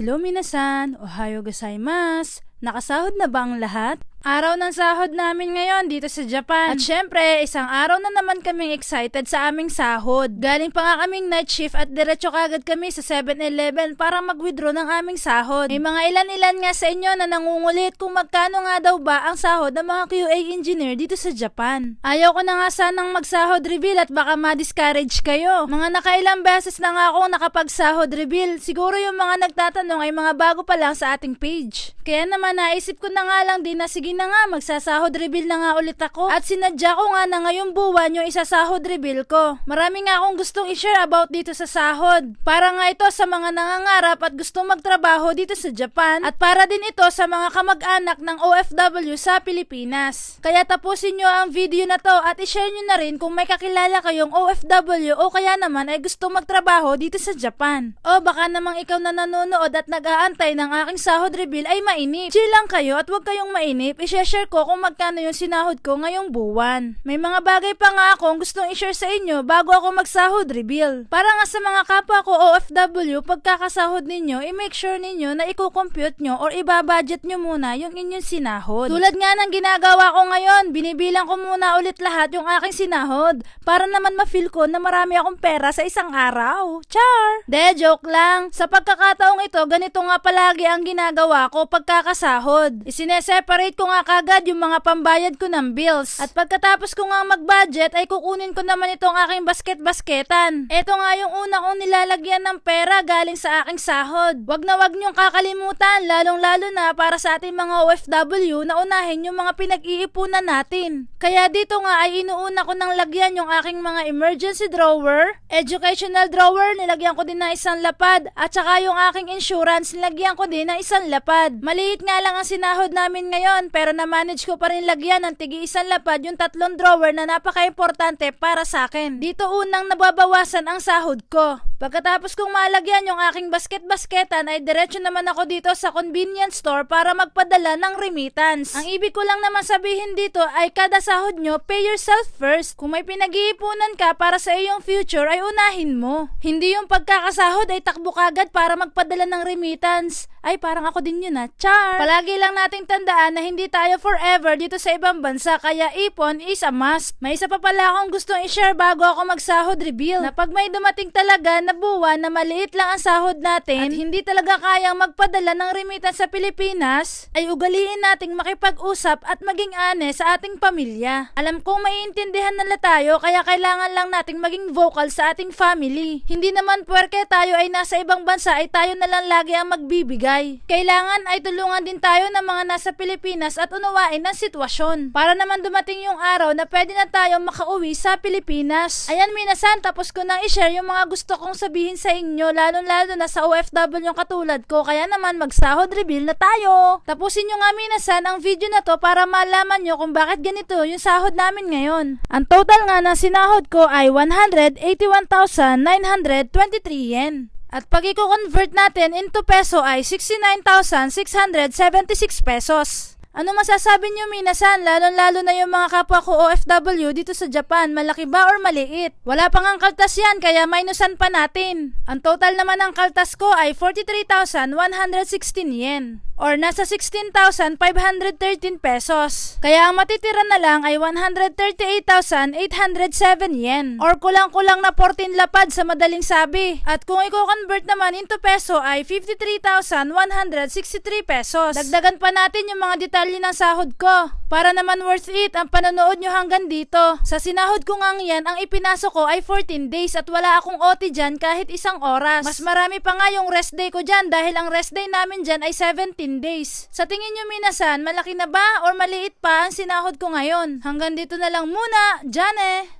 Hello minasan, ohayo gozaimasu. Nakasahod na ba ang lahat? Araw ng sahod namin ngayon dito sa Japan. At syempre, isang araw na naman kaming excited sa aming sahod. Galing pa nga kaming night shift at diretso kagad kami sa 7-Eleven para mag-withdraw ng aming sahod. May mga ilan-ilan nga sa inyo na nangungulit kung magkano nga daw ba ang sahod ng mga QA engineer dito sa Japan. Ayaw ko na nga sanang magsahod reveal at baka ma-discourage kayo. Mga nakailang beses na nga akong nakapagsahod reveal. Siguro yung mga nagtatanong ay mga bago pa lang sa ating page. Kaya naman naisip ko na nga lang din na sige na nga magsasahod reveal na nga ulit ako. At sinadya ko nga na ngayong buwan yung isasahod reveal ko. Marami nga akong gustong i-share about dito sa sahod. Para nga ito sa mga nangangarap at gustong magtrabaho dito sa Japan. At para din ito sa mga kamag-anak ng OFW sa Pilipinas. Kaya tapusin nyo ang video na to at i-share nyo na rin kung may kakilala kayong OFW o kaya naman ay gusto magtrabaho dito sa Japan. O baka namang ikaw na nanonood at nag-aantay ng aking sahod reveal ay mainip. Chill lang kayo at huwag kayong mainip. I-share ko kung magkano yung sinahod ko ngayong buwan. May mga bagay pa nga akong gustong i-share sa inyo bago ako magsahod reveal. Para nga sa mga kapwa ko OFW, pagkakasahod ninyo, i-make sure ninyo na i-compute nyo or ibabudget nyo muna yung inyong sinahod. Tulad nga ng ginagawa ko ngayon, binibilang ko muna ulit lahat yung aking sinahod para naman ma-feel ko na marami akong pera sa isang araw. Char! De, joke lang. Sa pagkakataong ito, ganito nga palagi ang ginagawa ko pagkakasahod. Isineseparate ko nga kagad yung mga pambayad ko ng bills. At pagkatapos ko nga mag-budget, ay kukunin ko naman itong aking basket-basketan. Ito nga yung una kong nilalagyan ng pera galing sa aking sahod. Wag na wag niyong kakalimutan, lalong-lalo na para sa ating mga OFW na unahin yung mga pinag-iipunan natin. Kaya dito nga ay inuuna ko ng lagyan yung aking mga emergency drawer, educational drawer, nilagyan ko din ng isang lapad, at saka yung aking insurance, nilagyan ko din ng isang lapad. Maliit nga lang ang sinahod namin ngayon, pero na-manage ko pa rin lagyan ng tigi isang lapad yung tatlong drawer na napaka-importante para sa akin. Dito unang nababawasan ang sahod ko. Pagkatapos kong malagyan yung aking basket-basketan ay diretso naman ako dito sa convenience store para magpadala ng remittance. Ang ibig ko lang naman sabihin dito ay kada sahod nyo, pay yourself first. Kung may pinag-iipunan ka para sa iyong future ay unahin mo. Hindi yung pagkakasahod ay takbo kagad para magpadala ng remittance. Ay parang ako din yun ah. Char! Palagi lang nating tandaan na hindi tayo forever dito sa ibang bansa kaya ipon is a must. May isa pa pala akong gustong i-share bago ako magsahod reveal. Na pag may dumating talaga na buwan na maliit lang ang sahod natin at hindi talaga kayang magpadala ng remittance sa Pilipinas, ay ugaliin nating makipag-usap at maging honest sa ating pamilya. Alam kong maiintindihan nila tayo kaya kailangan lang nating maging vocal sa ating family. Hindi naman puwerke tayo ay nasa ibang bansa ay tayo na lang lagi ang magbibigay. Kailangan ay tulungan din tayo ng mga nasa Pilipinas at unawain ang sitwasyon. Para naman dumating yung araw na pwede na tayo makauwi sa Pilipinas. Ayan minasan, tapos ko nang i-share yung mga gusto kong sabihin sa inyo, lalong-lalo na sa OFW yung katulad ko. Kaya naman magsahod reveal na tayo. Tapusin nyo nga minasan ang video na to para malaman nyo kung bakit ganito yung sahod namin ngayon. Ang total nga ng sinahod ko ay 181,923 yen. At pag i-convert natin into peso ay 69,676 pesos. Ano masasabi niyo minasan, lalong-lalo na yung mga kapwa ko OFW dito sa Japan, malaki ba or maliit? Wala pang ang kaltas yan, kaya minusan pa natin. Ang total naman ng kaltas ko ay 43,116 yen or nasa 16,513 pesos. Kaya ang matitira na lang ay 138,807 yen or kulang-kulang na 14 lapad sa madaling sabi. At kung i-convert naman into peso ay 53,163 pesos. Dagdagan pa natin yung mga detalye ng sahod ko para naman worth it ang panonood nyo hanggang dito. Sa sinahod ko nga yan, ang ipinasok ko ay 14 days at wala akong OT dyan kahit isang oras. Mas marami pa nga yung rest day ko dyan dahil ang rest day namin dyan ay 17 days. Sa tingin nyo minasan, malaki na ba or maliit pa ang sinahod ko ngayon? Hanggang dito na lang muna, Jane!